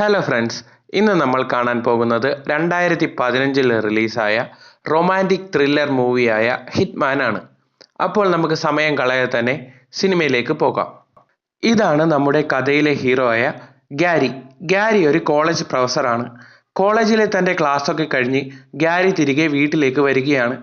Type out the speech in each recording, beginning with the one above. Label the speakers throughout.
Speaker 1: Hello friends ഇന്ന് നമ്മൾ കാണാൻ പോകുന്നത് രണ്ടായിരത്തി പതിനഞ്ചിൽ റിലീസായ റൊമാന്റിക് ത്രില്ലർ മൂവിയായ ഹിറ്റ്മാൻ ആണ്. അപ്പോൾ നമുക്ക് സമയം കളയാതെ തന്നെ സിനിമയിലേക്ക് പോകാം. ഇതാണ് നമ്മുടെ കഥയിലെ ഹീറോ ആയ ഗ്യാരി ഗാരി ഒരു കോളേജ് പ്രൊഫസറാണ് കോളേജിലെ തന്റെ ക്ലാസ്സൊക്കെ കഴിഞ്ഞ് ഗ്യാരി തിരികെ വീട്ടിലേക്ക് വരികയാണ്.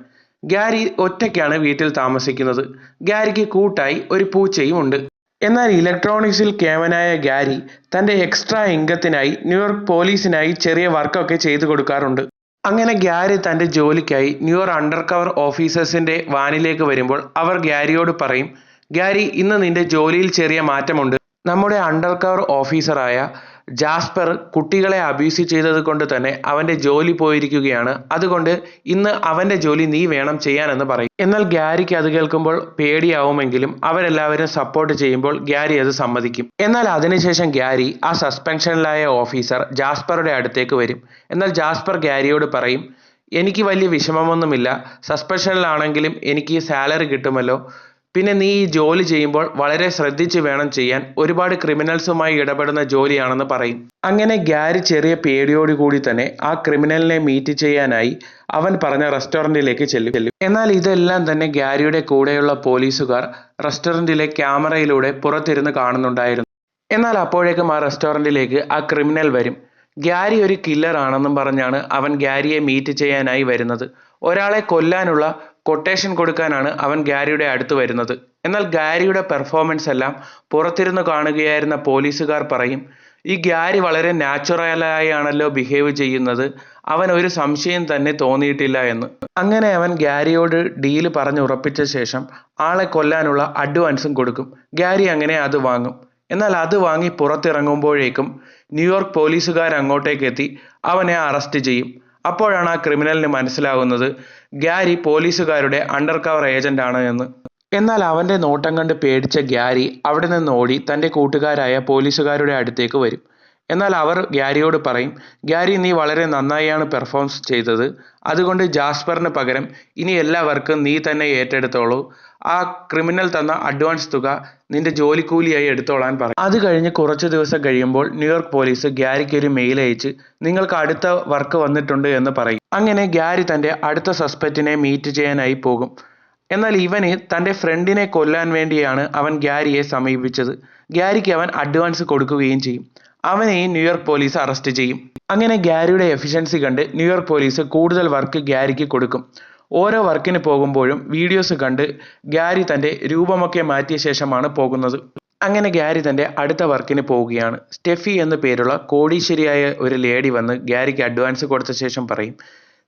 Speaker 1: ഗ്യാരി ഒറ്റയ്ക്കാണ് വീട്ടിൽ താമസിക്കുന്നത്. ഗ്യാരിക്ക് കൂട്ടായി ഒരു പൂച്ചയും ഉണ്ട്. എന്നാൽ ഇലക്ട്രോണിക്സിൽ കേമനായ ഗാരി തന്റെ എക്സ്ട്രാ ഇൻകത്തിനായി ന്യൂയോർക്ക് പോലീസിനായി ചെറിയ വർക്കൊക്കെ ചെയ്തു കൊടുക്കാറുണ്ട്. അങ്ങനെ ഗ്യാരി തന്റെ ജോലിക്കായി ന്യൂയോർക്ക് അണ്ടർ കവർ ഓഫീസേഴ്സിന്റെ വാനിലേക്ക് വരുമ്പോൾ അവർ ഗ്യാരിയോട് പറയും ഗ്യാരി ഇന്ന് നിന്റെ ജോലിയിൽ ചെറിയ മാറ്റമുണ്ട്. നമ്മുടെ അണ്ടർ കവർ ഓഫീസറായ ജാസ്പർ കുട്ടികളെ അബ്യൂസ് ചെയ്തത് കൊണ്ട് തന്നെ അവന്റെ ജോലി പോയിരിക്കുകയാണ്. അതുകൊണ്ട് ഇന്ന് അവന്റെ ജോലി നീ വേണം ചെയ്യാനെന്ന് പറയും. എന്നാൽ ഗ്യാരിക്ക് അത് കേൾക്കുമ്പോൾ പേടിയാവുമെങ്കിലും അവരെല്ലാവരും സപ്പോർട്ട് ചെയ്യുമ്പോൾ ഗ്യാരി അത് സമ്മതിക്കും. എന്നാൽ അതിനുശേഷം ഗ്യാരി ആ സസ്പെൻഷനിലായ ഓഫീസർ ജാസ്പറുടെ അടുത്തേക്ക് വരും. എന്നാൽ ജാസ്പർ ഗ്യാരിയോട് പറയും എനിക്ക് വലിയ വിഷമമൊന്നുമില്ല. സസ്പെൻഷനിലാണെങ്കിലും എനിക്ക് സാലറി കിട്ടുമല്ലോ. പിന്നെ നീ ഈ ജോലി ചെയ്യുമ്പോൾ വളരെ ശ്രദ്ധിച്ച് വേണം ചെയ്യാൻ. ഒരുപാട് ക്രിമിനൽസുമായി ഇടപെടുന്ന ജോലിയാണെന്ന് പറയും. അങ്ങനെ ഗ്യാരി ചെറിയ പേടിയോടുകൂടി തന്നെ ആ ക്രിമിനലിനെ മീറ്റ് ചെയ്യാനായി അവൻ പറഞ്ഞ റെസ്റ്റോറന്റിലേക്ക് ചെല്ലും. എന്നാൽ ഇതെല്ലാം തന്നെ ഗ്യാരിയുടെ കൂടെയുള്ള പോലീസുകാർ റെസ്റ്റോറന്റിലെ ക്യാമറയിലൂടെ പുറത്തിരുന്ന് കാണുന്നുണ്ടായിരുന്നു. എന്നാൽ അപ്പോഴേക്കും ആ റെസ്റ്റോറന്റിലേക്ക് ആ ക്രിമിനൽ വരും. ഗ്യാരി ഒരു കില്ലർ ആണെന്നും പറഞ്ഞാണ് അവൻ ഗ്യാരിയെ മീറ്റ് ചെയ്യാനായി വരുന്നത്. ഒരാളെ കൊല്ലാനുള്ള കൊട്ടേഷൻ കൊടുക്കാനാണ് അവൻ ഗാരിയുടെ അടുത്ത് വരുന്നത്. എന്നാൽ ഗാരിയുടെ പെർഫോമൻസ് എല്ലാം പുറത്തിരുന്ന് കാണുകയായിരുന്ന പോലീസുകാർ പറയും ഈ ഗാരി വളരെ നാച്ചുറലായാണല്ലോ ബിഹേവ് ചെയ്യുന്നത്. അവൻ ഒരു സംശയം തന്നെ തോന്നിയിട്ടില്ല എന്ന്. അങ്ങനെ അവൻ ഗാരിയോട് ഡീൽ പറഞ്ഞുറപ്പിച്ച ശേഷം ആളെ കൊല്ലാനുള്ള അഡ്വാൻസും കൊടുക്കും. ഗാരി അങ്ങനെ അത് വാങ്ങും. എന്നാൽ അത് വാങ്ങി പുറത്തിറങ്ങുമ്പോഴേക്കും ന്യൂയോർക്ക് പോലീസുകാർ അങ്ങോട്ടേക്ക് എത്തി അവനെ അറസ്റ്റ് ചെയ്യും. അപ്പോഴാണ് ആ ക്രിമിനലിന് മനസ്സിലാകുന്നത് ഗാരി പോലീസുകാരുടെ അണ്ടർ കവർ ഏജന്റ് ആണ് എന്ന്. എന്നാൽ അവന്റെ നോട്ടം കണ്ട് പേടിച്ച ഗ്യാരി അവിടെ നിന്ന് ഓടി തന്റെ കൂട്ടുകാരായ പോലീസുകാരുടെ അടുത്തേക്ക് വരും. എന്നാൽ അവർ ഗ്യാരിയോട് പറയും ഗ്യാരി നീ വളരെ നന്നായാണ് പെർഫോംസ് ചെയ്തത്. അതുകൊണ്ട് ജാസ്പറിന് പകരം ഇനി എല്ലാ വർക്കും നീ തന്നെ ഏറ്റെടുത്തോളൂ. ആ ക്രിമിനൽ തന്ന അഡ്വാൻസ് തുക നിന്റെ ജോലിക്കൂലിയായി എടുത്തോളാൻ പറയും അത് കഴിഞ്ഞ് കുറച്ച് ദിവസം കഴിയുമ്പോൾ ന്യൂയോർക്ക് പോലീസ് ഗ്യാരിക്ക് ഒരു മെയിൽ അയച്ച് നിങ്ങൾക്ക് അടുത്ത വർക്ക് വന്നിട്ടുണ്ട് എന്ന് പറയും. അങ്ങനെ ഗ്യാരി തന്റെ അടുത്ത സസ്പെക്റ്റിനെ മീറ്റ് ചെയ്യാനായി പോകും. എന്നാൽ ഇവന് തന്റെ ഫ്രണ്ടിനെ കൊല്ലാൻ വേണ്ടിയാണ് അവൻ ഗ്യാരിയെ സമീപിച്ചത്. ഗ്യാരിക്ക് അവൻ അഡ്വാൻസ് കൊടുക്കുകയും ചെയ്യും. അവനെയും ന്യൂയോർക്ക് പോലീസ് അറസ്റ്റ് ചെയ്യും. അങ്ങനെ ഗ്യാരിയുടെ എഫിഷ്യൻസി കണ്ട് ന്യൂയോർക്ക് പോലീസ് കൂടുതൽ വർക്ക് ഗ്യാരിക്ക് കൊടുക്കും. ഓരോ വർക്കിന് പോകുമ്പോഴും വീഡിയോസ് കണ്ട് ഗാരി തന്റെ രൂപമൊക്കെ മാറ്റിയ ശേഷമാണ് പോകുന്നത്. അങ്ങനെ ഗാരി തന്റെ അടുത്ത വർക്കിന് പോവുകയാണ്. സ്റ്റെഫി എന്നു പേരുള്ള കോടീശ്വരിയായ ഒരു ലേഡി വന്ന് ഗാരിക്ക് അഡ്വാൻസ് കൊടുത്ത ശേഷം പറയും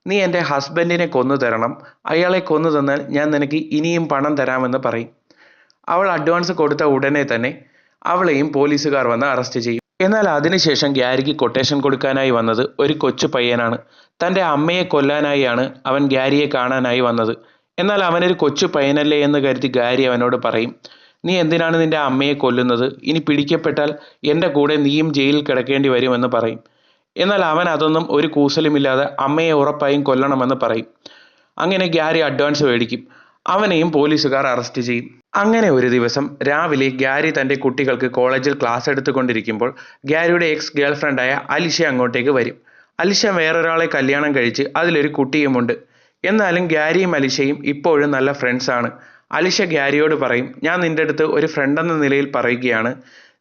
Speaker 1: നീ എന്റെ ഹസ്ബൻഡിനെ കൊന്നു തരണം. അയാളെ കൊന്നു തന്നാൽ ഞാൻ നിനക്ക് ഇനിയും പണം തരാമെന്ന് പറയും. അവൾ അഡ്വാൻസ് കൊടുത്ത ഉടനെ തന്നെ അവളെയും പോലീസുകാർ വന്ന് അറസ്റ്റ് ചെയ്യും. എന്നാൽ അതിനുശേഷം ഗ്യാരിക്ക് കൊട്ടേഷൻ കൊടുക്കാനായി വന്നത് ഒരു കൊച്ചു പയ്യനാണ്. തന്റെ അമ്മയെ കൊല്ലാനായാണ് അവൻ ഗാരിയെ കാണാനായി വന്നത്. എന്നാൽ അവനൊരു കൊച്ചു പയ്യനല്ലേ എന്ന് കരുതി ഗാരി അവനോട് പറയും നീ എന്തിനാണ് നിന്റെ അമ്മയെ കൊല്ലുന്നത്? ഇനി പിടിക്കപ്പെട്ടാൽ എന്റെ കൂടെ നീയും ജയിലിൽ കിടക്കേണ്ടി വരുമെന്ന് പറയും. എന്നാൽ അവൻ അതൊന്നും ഒരു കൂസലുമില്ലാതെ അമ്മയെ ഉറപ്പായും കൊല്ലണമെന്ന് പറയും. അങ്ങനെ ഗ്യാരി അഡ്വാൻസ് മേടിക്കും. അവനെയും പോലീസുകാർ അറസ്റ്റ് ചെയ്യും. അങ്ങനെ ഒരു ദിവസം രാവിലെ ഗ്യാരി തന്റെ കുട്ടികൾക്ക് കോളേജിൽ ക്ലാസ് എടുത്തുകൊണ്ടിരിക്കുമ്പോൾ ഗ്യാരിയുടെ എക്സ് ഗേൾഫ്രണ്ടായ അലിഷ അങ്ങോട്ടേക്ക് വരും. അലിഷ വേറൊരാളെ കല്യാണം കഴിച്ച് അതിലൊരു കുട്ടിയുമുണ്ട്. എന്നാലും ഗ്യാരിയും അലിഷയും ഇപ്പോഴും നല്ല ഫ്രണ്ട്സാണ് അലിഷ ഗ്യാരിയോട് പറയും ഞാൻ നിന്റെ അടുത്ത് ഒരു ഫ്രണ്ട് എന്ന നിലയിൽ പറയുകയാണ്.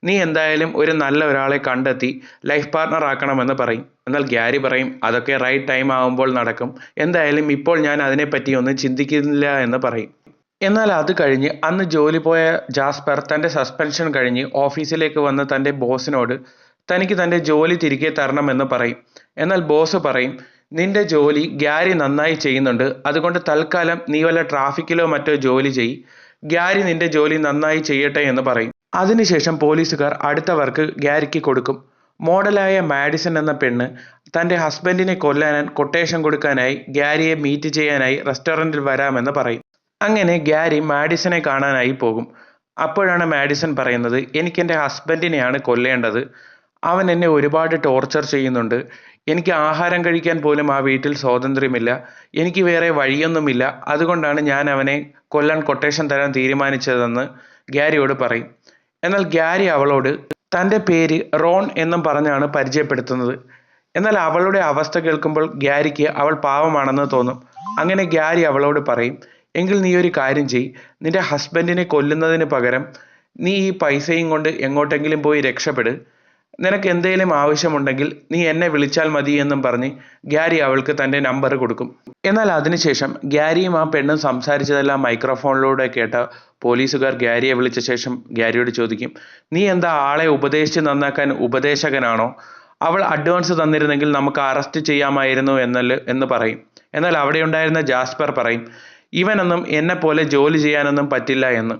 Speaker 1: നീ എന്തായാലും ഒരു നല്ല ഒരാളെ കണ്ടെത്തി ലൈഫ് പാർട്ണർ ആക്കണമെന്ന് പറയും. എന്നാൽ ഗ്യാരി പറയും അതൊക്കെ റൈറ്റ് ടൈം ആവുമ്പോൾ നടക്കും. എന്തായാലും ഇപ്പോൾ ഞാൻ അതിനെപ്പറ്റി ഒന്നും ചിന്തിക്കുന്നില്ല എന്ന് പറയും. എന്നാൽ അത് കഴിഞ്ഞ് അന്ന് ജോലി പോയ ജാസ്പർ തന്റെ സസ്പെൻഷൻ കഴിഞ്ഞ് ഓഫീസിലേക്ക് വന്ന് തന്റെ ബോസിനോട് തനിക്ക് തന്റെ ജോലി തിരികെ തരണമെന്ന് പറയും. എന്നാൽ ബോസ് പറയും നിന്റെ ജോലി ഗ്യാരി നന്നായി ചെയ്യുന്നുണ്ട്. അതുകൊണ്ട് തൽക്കാലം നീ വല്ല ട്രാഫിക്കിലോ മറ്റോ ജോലി ചെയ്. ഗ്യാരി നിന്റെ ജോലി നന്നായി ചെയ്യട്ടെ എന്ന് പറയും. അതിനുശേഷം പോലീസുകാർ അടുത്ത വർക്ക് ഗ്യാരിക്ക് കൊടുക്കും. മോഡലായ മാഡിസൺ എന്ന പെണ്ണ് തന്റെ ഹസ്ബൻഡിനെ കൊല്ലാൻ കൊട്ടേഷൻ കൊടുക്കാനായി ഗ്യാരിയെ മീറ്റ് ചെയ്യാനായി റെസ്റ്റോറന്റിൽ വരാമെന്ന് പറയും. അങ്ങനെ ഗ്യാരി മാഡിസനെ കാണാനായി പോകും. അപ്പോഴാണ് മാഡിസൺ പറയുന്നത് എനിക്കെന്റെ ഹസ്ബൻഡിനെയാണ് കൊല്ലേണ്ടത്. അവൻ എന്നെ ഒരുപാട് ടോർച്ചർ ചെയ്യുന്നുണ്ട്. എനിക്ക് ആഹാരം കഴിക്കാൻ പോലും ആ വീട്ടിൽ സ്വാതന്ത്ര്യമില്ല. എനിക്ക് വേറെ വഴിയൊന്നുമില്ല. അതുകൊണ്ടാണ് ഞാൻ അവനെ കൊല്ലാൻ കൊട്ടേഷൻ തരാൻ തീരുമാനിച്ചതെന്ന് ഗ്യാരിയോട് പറയും. എന്നാൽ ഗ്യാരി അവളോട് തന്റെ പേര് റോൺ എന്നും പറഞ്ഞാണ് പരിചയപ്പെടുത്തുന്നത്. എന്നാൽ അവളുടെ അവസ്ഥ കേൾക്കുമ്പോൾ ഗ്യാരിക്ക് അവൾ പാവമാണെന്ന് തോന്നും. അങ്ങനെ ഗ്യാരി അവളോട് പറയും എങ്കിൽ നീ ഒരു കാര്യം ചെയ്. നിന്റെ ഹസ്ബൻഡിനെ കൊല്ലുന്നതിന് പകരം നീ ഈ പൈസയും കൊണ്ട് എങ്ങോട്ടെങ്കിലും പോയി രക്ഷപ്പെട്. നിനക്ക് എന്തെങ്കിലും ആവശ്യമുണ്ടെങ്കിൽ നീ എന്നെ വിളിച്ചാൽ മതി എന്നും പറഞ്ഞ് ഗ്യാരി അവൾക്ക് തന്റെ നമ്പർ കൊടുക്കും. എന്നാൽ അതിനുശേഷം ഗ്യാരിയും ആ പെണ്ണും സംസാരിച്ചതെല്ലാം മൈക്രോഫോണിലൂടെ കേട്ട പോലീസുകാർ ഗ്യാരിയെ വിളിച്ച ശേഷം ഗ്യാരിയോട് ചോദിക്കും നീ എന്താ ആളെ ഉപദേശിച്ച് നന്നാക്കാൻ ഉപദേശകനാണോ? അവൾ അഡ്വാൻസ് തന്നിരുന്നെങ്കിൽ നമുക്ക് അറസ്റ്റ് ചെയ്യാമായിരുന്നു എന്നല്ല എന്ന് പറയും. എന്നാൽ അവിടെ ഉണ്ടായിരുന്ന ജാസ്പർ പറയും ഇവനൊന്നും എന്നെ പോലെ ജോലി ചെയ്യാനൊന്നും പറ്റില്ല എന്ന്.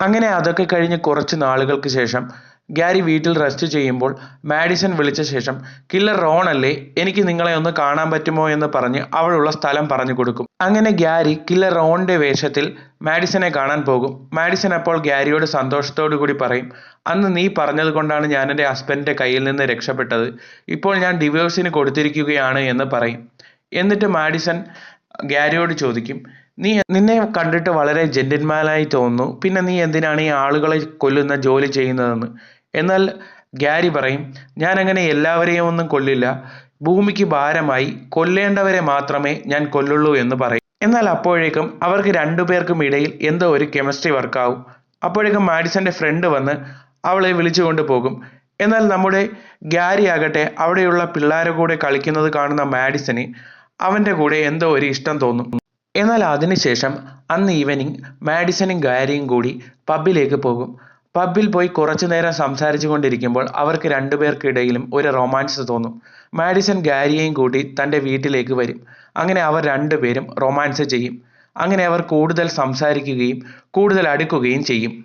Speaker 1: അങ്ങനെ അതൊക്കെ കഴിഞ്ഞ് കുറച്ച് നാളുകൾക്ക് ശേഷം ഗ്യാരി വീട്ടിൽ റെസ്റ്റ് ചെയ്യുമ്പോൾ മാഡിസൺ വിളിച്ച ശേഷം കില്ലർ റോൺ അല്ലേ എനിക്ക് നിങ്ങളെ ഒന്ന് കാണാൻ പറ്റുമോ? എന്ന് പറഞ്ഞ് അവളുള്ള സ്ഥലം പറഞ്ഞു കൊടുക്കും. അങ്ങനെ ഗ്യാരി കില്ലർ റോണിന്റെ വേഷത്തിൽ മാഡിസനെ കാണാൻ പോകും. മാഡിസൺ അപ്പോൾ ഗ്യാരിയോട് സന്തോഷത്തോടു കൂടി പറയും അന്ന് നീ പറഞ്ഞത് കൊണ്ടാണ് ഞാൻ എന്റെ ഹസ്ബൻഡിന്റെ കയ്യിൽ നിന്ന് രക്ഷപ്പെട്ടത്. ഇപ്പോൾ ഞാൻ ഡിവോഴ്സിന് കൊടുത്തിരിക്കുകയാണ് എന്ന് പറയും. എന്നിട്ട് മാഡിസൺ ഗ്യാരിയോട് ചോദിക്കും നീ നിന്നെ കണ്ടിട്ട് വളരെ ജെന്റിൽമാനായി തോന്നുന്നു. പിന്നെ നീ എന്തിനാണ് ഈ ആളുകളെ കൊല്ലുന്ന ജോലി ചെയ്യുന്നതെന്ന്? എന്നാൽ ഗ്യാരി പറയും ഞാൻ അങ്ങനെ എല്ലാവരെയും ഒന്നും കൊല്ലില്ല. ഭൂമിക്ക് ഭാരമായി. കൊല്ലേണ്ടവരെ മാത്രമേ ഞാൻ കൊല്ലുള്ളൂ എന്ന് പറയും. എന്നാൽ അപ്പോഴേക്കും അവർക്ക് രണ്ടുപേർക്കും ഇടയിൽ എന്തോ ഒരു കെമിസ്ട്രി വർക്കാവും. അപ്പോഴേക്കും മാഡിസന്റെ ഫ്രണ്ട് വന്ന് അവളെ വിളിച്ചുകൊണ്ട് പോകും. എന്നാൽ നമ്മുടെ ഗ്യാരി ആകട്ടെ അവിടെയുള്ള പിള്ളേരെ കൂടെ കളിക്കുന്നത് കാണുന്ന മാഡിസന് അവന്റെ കൂടെ എന്തോ ഒരു ഇഷ്ടം തോന്നും. എന്നാൽ അതിനുശേഷം അന്ന് ഈവനിങ് മാഡിസനും ഗാരിയും കൂടി പബ്ബിലേക്ക് പോകും. പബ്ബിൽ പോയി കുറച്ചു നേരം സംസാരിച്ചു കൊണ്ടിരിക്കുമ്പോൾ അവർക്ക് രണ്ടുപേർക്കിടയിലും ഒരു റൊമാൻസ് തോന്നും. മാഡിസൺ ഗാരിയെയും കൂട്ടി തന്റെ വീട്ടിലേക്ക് വരും. അങ്ങനെ അവർ രണ്ടുപേരും റൊമാൻസ് ചെയ്യും. അങ്ങനെ അവർ കൂടുതൽ സംസാരിക്കുകയും കൂടുതൽ അടുക്കുകയും ചെയ്യും.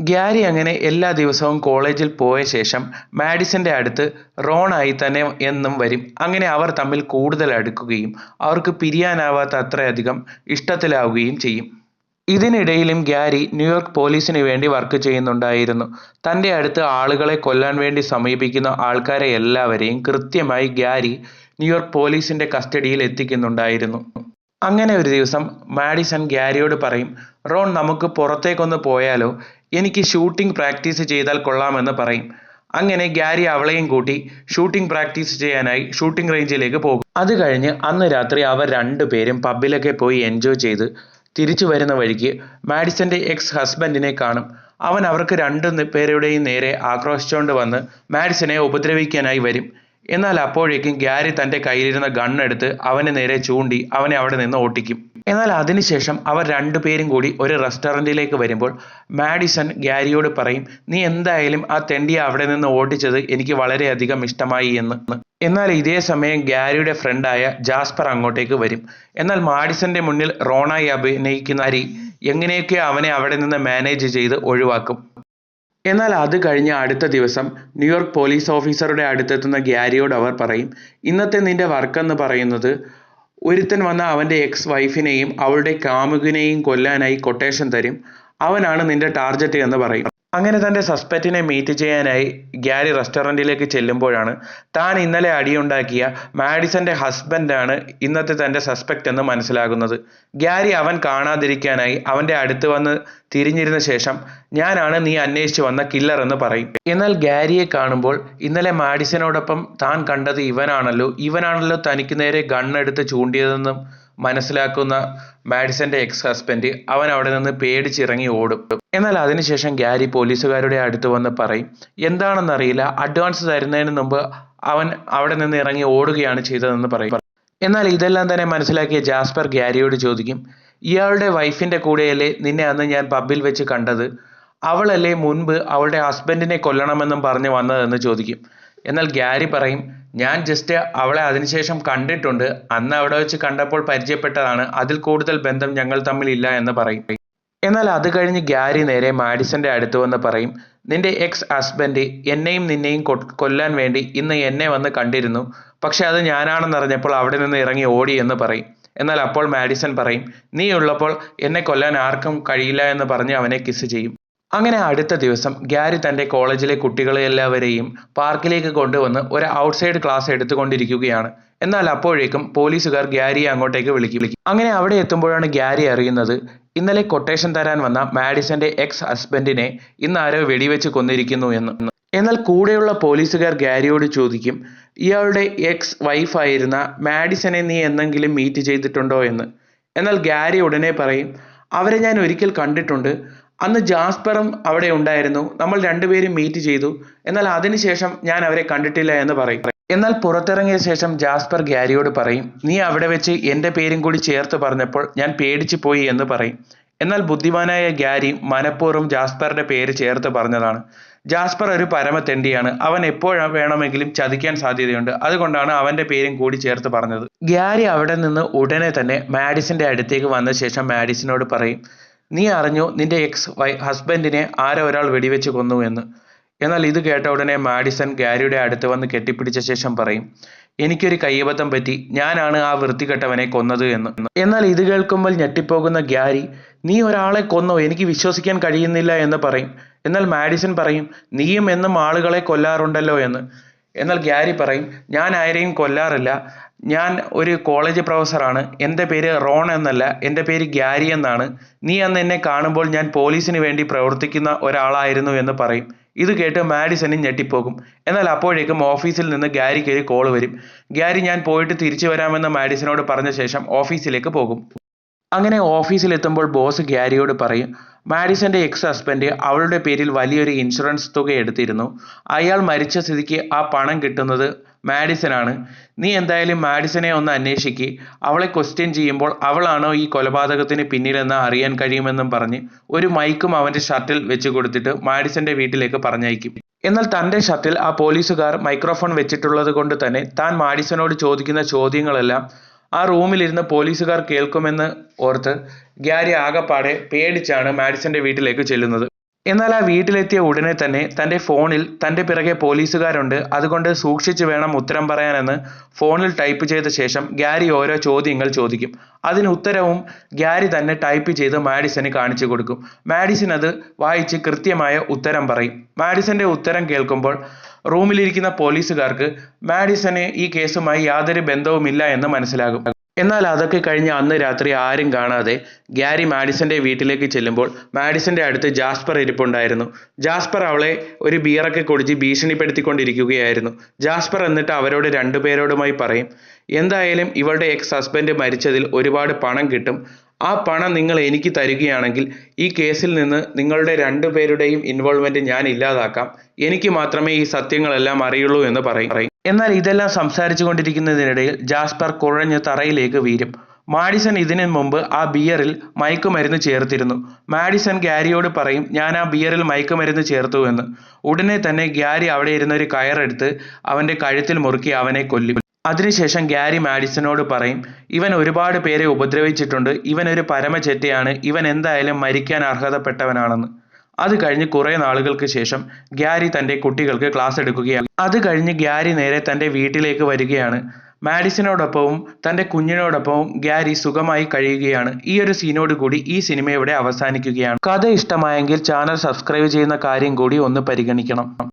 Speaker 1: ഗ്യാരി അങ്ങനെ എല്ലാ ദിവസവും കോളേജിൽ പോയ ശേഷം മാഡിസന്റെ അടുത്ത് റോണായി തന്നെ എന്നും വരും. അങ്ങനെ അവർ തമ്മിൽ കൂടുതൽ അടുക്കുകയും അവർക്ക് പിരിയാനാവാത്ത അത്രയധികം ഇഷ്ടത്തിലാവുകയും ചെയ്യും. ഇതിനിടയിലും ഗ്യാരി ന്യൂയോർക്ക് പോലീസിന് വേണ്ടി വർക്ക് ചെയ്യുന്നുണ്ടായിരുന്നു. തന്റെ അടുത്ത് ആളുകളെ കൊല്ലാൻ വേണ്ടി സമീപിക്കുന്ന ആൾക്കാരെ എല്ലാവരെയും കൃത്യമായി ഗ്യാരി ന്യൂയോർക്ക് പോലീസിന്റെ കസ്റ്റഡിയിൽ എത്തിക്കുന്നുണ്ടായിരുന്നു. അങ്ങനെ ഒരു ദിവസം മാഡിസൺ ഗ്യാരിയോട് പറയും റോൺ നമുക്ക് പുറത്തേക്കൊന്ന് പോയാലോ? എനിക്ക് ഷൂട്ടിംഗ് പ്രാക്ടീസ് ചെയ്താൽ കൊള്ളാമെന്ന് പറയും അങ്ങനെ ഗ്യാരി അവളെയും കൂട്ടി ഷൂട്ടിംഗ് പ്രാക്ടീസ് ചെയ്യാനായി ഷൂട്ടിംഗ് റേഞ്ചിലേക്ക് പോകും. അത് കഴിഞ്ഞ് അന്ന് രാത്രി അവർ രണ്ടുപേരും പബ്ബിലൊക്കെ പോയി എൻജോയ് ചെയ്ത് തിരിച്ചു വരുന്ന വഴിക്ക് മാഡിസന്റെ എക്സ് ഹസ്ബൻഡിനെ കാണും. അവൻ അവർക്ക് രണ്ടു പേരുടെയും നേരെ ആക്രോശിച്ചുകൊണ്ട് വന്ന് മാഡിസനെ ഉപദ്രവിക്കാനായി വരും. എന്നാൽ അപ്പോഴേക്കും ഗ്യാരി തന്റെ കയ്യിലിരുന്ന ഗണ്ണെടുത്ത് അവന് നേരെ ചൂണ്ടി അവനെ അവിടെ നിന്ന് ഓട്ടിക്കും. എന്നാൽ അതിനുശേഷം അവർ രണ്ടുപേരും കൂടി ഒരു റെസ്റ്റോറന്റിലേക്ക് വരുമ്പോൾ മാഡിസൺ ഗാരിയോട് പറയും നീ എന്തായാലും ആ തെണ്ടിയെ അവിടെ നിന്ന് ഓടിച്ചത് എനിക്ക് വളരെയധികം ഇഷ്ടമായി എന്ന്. എന്നാൽ ഇതേ സമയം ഗ്യാരിയുടെ ഫ്രണ്ടായ ജാസ്പർ അങ്ങോട്ടേക്ക് വരും. എന്നാൽ മാഡിസന്റെ മുന്നിൽ റോണായി അഭിനയിക്കുന്ന അരി എങ്ങനെയൊക്കെ അവനെ അവിടെ നിന്ന് മാനേജ് ചെയ്ത് ഒഴിവാക്കും. എന്നാൽ അത് കഴിഞ്ഞ അടുത്ത ദിവസം ന്യൂയോർക്ക് പോലീസ് ഓഫീസറുടെ അടുത്തെത്തുന്ന ഗ്യാരിയോട് അവർ പറയും ഇന്നത്തെ നിന്റെ വർക്ക് എന്ന് പറയുന്നത് ഒരുത്തൻ വന്ന അവന്റെ എക്സ് വൈഫിനെയും അവളുടെ കാമുകിനെയും കൊല്ലാനായി കൊട്ടേഷൻ തരും. അവനാണ് നിന്റെ ടാർജറ്റ് എന്ന് പറയും അങ്ങനെ തന്റെ സസ്പെക്റ്റിനെ മീറ്റ് ചെയ്യാനായി ഗ്യാരി റെസ്റ്റോറന്റിലേക്ക് ചെല്ലുമ്പോഴാണ് താൻ ഇന്നലെ അടിയുണ്ടാക്കിയ മാഡിസന്റെ ഹസ്ബൻഡാണ് ഇന്നത്തെ തന്റെ സസ്പെക്റ്റ് എന്ന് മനസ്സിലാകുന്നത്. ഗ്യാരി അവൻ കാണാതിരിക്കാനായി അവന്റെ അടുത്ത് വന്ന് തിരിഞ്ഞിരുന്ന ശേഷം ഞാനാണ് നീ അന്വേഷിച്ചു വന്ന കില്ലർ എന്ന് പറയും. എന്നാൽ ഗ്യാരിയെ കാണുമ്പോൾ ഇന്നലെ മാഡിസനോടൊപ്പം താൻ കണ്ടത് ഇവനാണല്ലോ. ഇവനാണല്ലോ തനിക്ക് നേരെ ഗണ്ണെടുത്ത് ചൂണ്ടിയതെന്നും മനസ്സിലാക്കുന്ന മാഡിസന്റെ എക്സ് ഹസ്ബൻഡ് അവൻ അവിടെ നിന്ന് പേടിച്ചിറങ്ങി ഓടും. എന്നാൽ അതിനുശേഷം ഗ്യാരി പോലീസുകാരുടെ അടുത്ത് വന്ന് പറയും എന്താണെന്നറിയില്ല അഡ്വാൻസ് തരുന്നതിന് മുമ്പ് അവൻ അവിടെ നിന്ന് ഇറങ്ങി ഓടുകയാണ് ചെയ്തതെന്ന് പറയും. എന്നാൽ ഇതെല്ലാം തന്നെ മനസ്സിലാക്കിയ ജാസ്പർ ഗ്യാരിയോട് ചോദിക്കും ഇയാളുടെ വൈഫിന്റെ കൂടെയല്ലേ നിന്നെ അന്ന് ഞാൻ പബ്ബിൽ വെച്ച് കണ്ടത്? അവളല്ലേ മുൻപ് അവളുടെ ഹസ്ബൻഡിനെ കൊല്ലണമെന്നും പറഞ്ഞ് വന്നതെന്ന് ചോദിക്കും. എന്നാൽ ഗ്യാരി പറയും ഞാൻ ജസ്റ്റ് അവളെ അതിനുശേഷം കണ്ടിട്ടുണ്ട്. അന്ന് അവിടെ വെച്ച് കണ്ടപ്പോൾ പരിചയപ്പെട്ടതാണ്. അതിൽ കൂടുതൽ ബന്ധം ഞങ്ങൾ തമ്മിൽ ഇല്ല എന്ന് പറയും. എന്നാൽ അത് കഴിഞ്ഞ് ഗ്യാരി നേരെ മാഡിസന്റെ അടുത്ത് വന്ന് പറയും നിന്റെ എക്സ് ഹസ്ബൻഡ് എന്നെയും നിന്നെയും കൊല്ലാൻ വേണ്ടി ഇന്ന് എന്നെ വന്ന് കണ്ടിരുന്നു. പക്ഷെ അത് ഞാനാണെന്നറിഞ്ഞപ്പോൾ അവിടെ നിന്ന് ഇറങ്ങി ഓടി എന്ന് പറയും. എന്നാൽ അപ്പോൾ മാഡിസൺ പറയും നീ ഉള്ളപ്പോൾ എന്നെ കൊല്ലാൻ ആർക്കും കഴിയില്ല എന്ന് പറഞ്ഞ് അവനെ കിസ് ചെയ്യും. അങ്ങനെ അടുത്ത ദിവസം ഗ്യാരി തന്റെ കോളേജിലെ കുട്ടികളെ എല്ലാവരെയും പാർക്കിലേക്ക് കൊണ്ടുവന്ന് ഒരു ഔട്ട്സൈഡ് ക്ലാസ് എടുത്തുകൊണ്ടിരിക്കുകയാണ്. എന്നാൽ അപ്പോഴേക്കും പോലീസുകാർ ഗ്യാരിയെ അങ്ങോട്ടേക്ക് വിളിക്കും. അങ്ങനെ അവിടെ എത്തുമ്പോഴാണ് ഗ്യാരി അറിയുന്നത് ഇന്നലെ കൊട്ടേഷൻ തരാൻ വന്ന മാഡിസന്റെ എക്സ് ഹസ്ബൻഡിനെ ഇന്ന് ആരോ വെടിവെച്ച് കൊന്നിരിക്കുന്നു എന്ന്. എന്നാൽ കൂടെയുള്ള പോലീസുകാർ ഗ്യാരിയോട് ചോദിക്കും ഇയാളുടെ എക്സ് വൈഫായിരുന്ന മാഡിസനെ നീ എന്തെങ്കിലും മീറ്റ് ചെയ്തിട്ടുണ്ടോ എന്ന്? എന്നാൽ ഗ്യാരി ഉടനെ പറയും അവരെ ഞാൻ ഒരിക്കൽ കണ്ടിട്ടുണ്ട്. അന്ന് ജാസ്പറും അവിടെ ഉണ്ടായിരുന്നു. നമ്മൾ രണ്ടുപേരും മീറ്റ് ചെയ്തു. എന്നാൽ അതിനുശേഷം ഞാൻ അവരെ കണ്ടിട്ടില്ല എന്ന് പറയും. എന്നാൽ പുറത്തിറങ്ങിയ ശേഷം ജാസ്പർ ഗാരിയോട് പറയും നീ അവിടെ വെച്ച് എന്റെ പേരും കൂടി ചേർത്ത് പറഞ്ഞപ്പോൾ ഞാൻ പേടിച്ചു പോയി എന്ന് പറയും. എന്നാൽ ബുദ്ധിമാനായ ഗാരി മനഃപൂർവം ജാസ്പറിന്റെ പേര് ചേർത്ത് പറഞ്ഞതാണ്. ജാസ്പർ ഒരു പരമത്തെണ്ടിയാണ് അവൻ എപ്പോഴും വേണമെങ്കിലും ചതിക്കാൻ സാധ്യതയുണ്ട്. അതുകൊണ്ടാണ് അവന്റെ പേരും കൂടി ചേർത്ത് പറഞ്ഞത്. ഗ്യാരി അവിടെ നിന്ന് ഉടനെ തന്നെ മാഡിസിന്റെ അടുത്തേക്ക് വന്ന ശേഷം മാഡിസിനോട് പറയും നീ അറിഞ്ഞു നിന്റെ എക്സ് വൈ ഹസ്ബൻഡിനെ ആരോ ഒരാൾ വെടിവെച്ച് കൊന്നു എന്ന്. എന്നാൽ ഇത് കേട്ട ഉടനെ മാഡിസൺ ഗാരിയുടെ അടുത്ത് വന്ന് കെട്ടിപ്പിടിച്ച ശേഷം പറയും എനിക്കൊരു കയ്യബദ്ധം പറ്റി. ഞാനാണ് ആ വൃത്തികെട്ടവനെ കൊന്നത് എന്ന്. എന്നാൽ ഇത് കേൾക്കുമ്പോൾ ഞെട്ടിപ്പോകുന്ന ഗ്യാരി നീ ഒരാളെ കൊന്നോ? എനിക്ക് വിശ്വസിക്കാൻ കഴിയുന്നില്ല എന്ന് പറയും. എന്നാൽ മാഡിസൺ പറയും നീയും എന്നും ആളുകളെ കൊല്ലാറുണ്ടല്ലോ എന്ന്. എന്നാൽ ഗ്യാരി പറയും ഞാൻ ആരെയും കൊല്ലാറില്ല. ഞാൻ ഒരു കോളേജ് പ്രൊഫസറാണ് എന്റെ പേര് റോൺ എന്നല്ല. എന്റെ പേര് ഗ്യാരി എന്നാണ്. നീ അന്ന് എന്നെ കാണുമ്പോൾ ഞാൻ പോലീസിന് വേണ്ടി പ്രവർത്തിക്കുന്ന ഒരാളായിരുന്നു എന്ന് പറയും. ഇത് കേട്ട് മാഡിസനും ഞെട്ടിപ്പോകും. എന്നാൽ അപ്പോഴേക്കും ഓഫീസിൽ നിന്ന് ഗ്യാരിക്ക് ഒരു കോൾ വരും. ഗ്യാരി ഞാൻ പോയിട്ട് തിരിച്ചു വരാമെന്ന് മാഡിസനോട് പറഞ്ഞ ശേഷം ഓഫീസിലേക്ക് പോകും. അങ്ങനെ ഓഫീസിലെത്തുമ്പോൾ ബോസ് ഗ്യാരിയോട് പറയും മാഡിസന്റെ എക്സ് ഹസ്ബൻഡ് അവളുടെ പേരിൽ വലിയൊരു ഇൻഷുറൻസ് തുക എടുത്തിരുന്നു. അയാൾ മരിച്ച സ്ഥിതിക്ക് ആ പണം കിട്ടുന്നത് മാഡിസനാണ്. നീ എന്തായാലും മാഡിസനെ ഒന്ന് അന്വേഷിക്ക്. അവളെ ക്വസ്റ്റ്യൻ ചെയ്യുമ്പോൾ അവളാണോ ഈ കൊലപാതകത്തിന് പിന്നിലെന്ന് അറിയാൻ കഴിയുമെന്നും പറഞ്ഞ് ഒരു മൈക്കും അവന്റെ ഷർട്ടിൽ വെച്ച് കൊടുത്തിട്ട് മാഡിസന്റെ വീട്ടിലേക്ക് പറഞ്ഞയക്കും. എന്നാൽ തന്റെ ഷർട്ടിൽ ആ പോലീസുകാർ മൈക്രോഫോൺ വെച്ചിട്ടുള്ളത് കൊണ്ട് തന്നെ താൻ മാഡിസനോട് ചോദിക്കുന്ന ചോദ്യങ്ങളെല്ലാം ആ റൂമിലിരുന്ന് പോലീസുകാർ കേൾക്കുമെന്ന് ഓർത്ത് ഗ്യാരി ആകപ്പാടെ പേടിച്ചാണ് മാഡിസന്റെ വീട്ടിലേക്ക് ചെല്ലുന്നത്. എന്നാൽ ആ വീട്ടിലെത്തിയ ഉടനെ തന്നെ തന്റെ ഫോണിൽ തന്റെ പിറകെ പോലീസുകാരുണ്ട്. അതുകൊണ്ട് സൂക്ഷിച്ചു വേണം ഉത്തരം പറയാനെന്ന് ഫോണിൽ ടൈപ്പ് ചെയ്ത ശേഷം ഗ്യാരി ഓരോ ചോദ്യങ്ങൾ ചോദിക്കും. അതിന് ഉത്തരവും ഗ്യാരി തന്നെ ടൈപ്പ് ചെയ്ത് മാഡിസന് കാണിച്ചു കൊടുക്കും. മാഡിസൺ അത് വായിച്ച് കൃത്യമായ ഉത്തരം പറയും. മാഡിസന്റെ ഉത്തരം കേൾക്കുമ്പോൾ റൂമിലിരിക്കുന്ന പോലീസുകാർക്ക് മാഡിസന് ഈ കേസുമായി യാതൊരു ബന്ധവുമില്ല എന്ന് മനസ്സിലാകും. എന്നാൽ അതൊക്കെ കഴിഞ്ഞ് അന്ന് രാത്രി ആരും കാണാതെ ഗ്യാരി മാഡിസന്റെ വീട്ടിലേക്ക് ചെല്ലുമ്പോൾ മാഡിസന്റെ അടുത്ത് ജാസ്പർ ഇരിപ്പുണ്ടായിരുന്നു. ജാസ്പർ അവളെ ഒരു ബിയറൊക്കെ കുടിച്ച് ഭീഷണിപ്പെടുത്തിക്കൊണ്ടിരിക്കുകയായിരുന്നു. ജാസ്പർ എന്നിട്ട് അവരോട് രണ്ടുപേരോടുമായി പറയും എന്തായാലും ഇവളുടെ എക്സ് ഹസ്ബൻഡ് മരിച്ചതിൽ ഒരുപാട് പണം കിട്ടും. ആ പണം നിങ്ങൾ എനിക്ക് തരികയാണെങ്കിൽ ഈ കേസിൽ നിന്ന് നിങ്ങളുടെ രണ്ടുപേരുടെയും ഇൻവോൾവ്മെന്റ് ഞാൻ ഇല്ലാതാക്കാം. എനിക്ക് മാത്രമേ ഈ സത്യങ്ങളെല്ലാം അറിയുള്ളൂ എന്ന് പറയും. എന്നാൽ ഇതെല്ലാം സംസാരിച്ചു കൊണ്ടിരിക്കുന്നതിനിടയിൽ ജാസ്പർ കുഴഞ്ഞ് തറയിലേക്ക് വീരും. മാഡിസൺ ഇതിനു മുമ്പ് ആ ബിയറിൽ മയക്കുമരുന്ന് ചേർത്തിരുന്നു. മാഡിസൺ ഗ്യാരിയോട് പറയും ഞാൻ ആ ബിയറിൽ മയക്കുമരുന്ന് ചേർത്തു എന്ന്. ഉടനെ തന്നെ ഗ്യാരി അവിടെ ഇരുന്നൊരു കയറെടുത്ത് അവന്റെ കഴുത്തിൽ മുറുക്കി അവനെ കൊല്ലും. അതിനുശേഷം ഗ്യാരി മാഡിസനോട് പറയും ഇവൻ ഒരുപാട് പേരെ ഉപദ്രവിച്ചിട്ടുണ്ട്. ഇവൻ ഒരു പരമചെറ്റയാണ്. ഇവൻ എന്തായാലും മരിക്കാൻ അർഹതപ്പെട്ടവനാണെന്ന്. അത് കഴിഞ്ഞ് കുറേ നാളുകൾക്ക് ശേഷം ഗ്യാരി തന്റെ കുട്ടികൾക്ക് ക്ലാസ് എടുക്കുകയാണ്. അത് കഴിഞ്ഞ് ഗ്യാരി നേരെ തന്റെ വീട്ടിലേക്ക് വരികയാണ്. മാഡിസിനോടൊപ്പവും തന്റെ കുഞ്ഞിനോടൊപ്പവും ഗ്യാരി സുഖമായി കഴിയുകയാണ്. ഈ ഒരു സീനോട് കൂടി ഈ സിനിമ ഇവിടെ അവസാനിക്കുകയാണ്. കഥ ഇഷ്ടമായെങ്കിൽ ചാനൽ സബ്സ്ക്രൈബ് ചെയ്യുന്ന കാര്യം കൂടി ഒന്ന് പരിഗണിക്കണം.